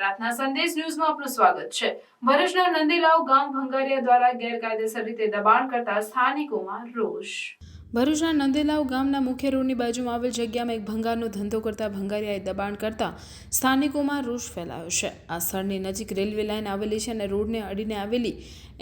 પ્રાર્થના સંદેશ ન્યૂઝમાં આપનું સ્વાગત છે. ભરૂચના નંદીલાવ ગામ ભંગારિયા દ્વારા ગેરકાયદેસર રીતે દબાણ કરતા સ્થાનિકોમાં રોષ. ભરૂચના નંદેલાવ ગામના મુખ્ય રોડની બાજુમાં આવેલ જગ્યામાં એક ભંગારનો ધંધો કરતા ભંગારિયાએ દબાણ કરતા સ્થાનિકોમાં રોષ ફેલાયો છે. આ સ્થળની નજીક રેલવે લાઇન આવેલી છે અને રોડને અડીને આવેલી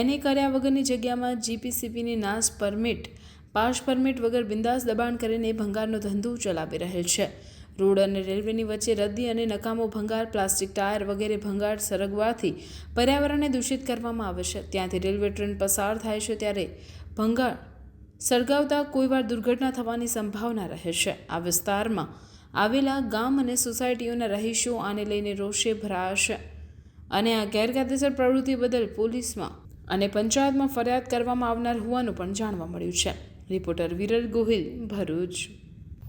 એને કર્યા વગરની જગ્યામાં જીપીસીપીની નાશ પરમિટ પાસ પરમિટ વગર બિંદાસ દબાણ કરીને ભંગારનો ધંધો ચલાવી રહેલ છે. રોડ અને રેલવેની વચ્ચે રદ્દી અને નકામો ભંગાર, પ્લાસ્ટિક ટાયર વગેરે ભંગાર સરગવાથી પર્યાવરણને દૂષિત કરવામાં આવે છે. ત્યાંથી રેલવે ટ્રેન પસાર થાય છે ત્યારે ભંગાર સળગાવતા કોઈવાર દુર્ઘટના થવાની સંભાવના રહે છે. આ વિસ્તારમાં આવેલા ગામ અને સોસાયટીઓના રહીશો આને લઈને રોષે ભરાશે અને આ ગેરકાયદેસર પ્રવૃત્તિ બદલ પોલીસમાં અને પંચાયતમાં ફરિયાદ કરવામાં આવનાર હોવાનું પણ જાણવા મળ્યું છે. રિપોર્ટર વિરલ ગોહિલ, ભરૂચ.